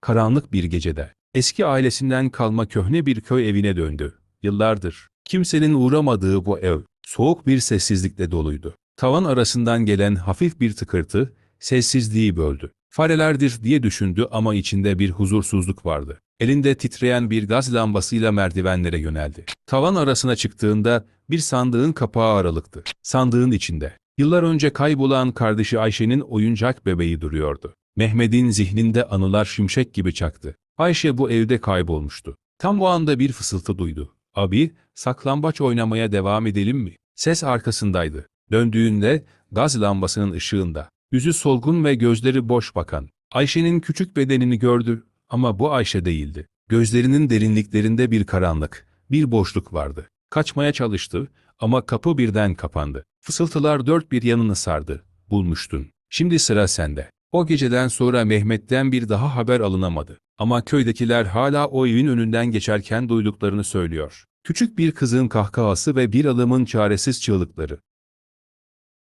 Karanlık bir gecede eski ailesinden kalma köhne bir köy evine döndü. Yıllardır kimsenin uğramadığı bu ev soğuk bir sessizlikle doluydu. Tavan arasından gelen hafif bir tıkırtı sessizliği böldü. Farelerdir diye düşündü ama içinde bir huzursuzluk vardı. Elinde titreyen bir gaz lambasıyla merdivenlere yöneldi. Tavan arasına çıktığında bir sandığın kapağı aralıktı. Sandığın içinde yıllar önce kaybolan kardeşi Ayşe'nin oyuncak bebeği duruyordu. Mehmet'in zihninde anılar şimşek gibi çaktı. Ayşe bu evde kaybolmuştu. Tam o anda bir fısıltı duydu. Abi, saklambaç oynamaya devam edelim mi? Ses arkasındaydı. Döndüğünde gaz lambasının ışığında, yüzü solgun ve gözleri boş bakan, Ayşe'nin küçük bedenini gördü ama bu Ayşe değildi. Gözlerinin derinliklerinde bir karanlık, bir boşluk vardı. Kaçmaya çalıştı ama kapı birden kapandı. Fısıltılar dört bir yanını sardı. Bulmuştun. Şimdi sıra sende. O geceden sonra Mehmet'ten bir daha haber alınamadı. Ama köydekiler hala o evin önünden geçerken duyduklarını söylüyor. Küçük bir kızın kahkahası ve bir adamın çaresiz çığlıkları.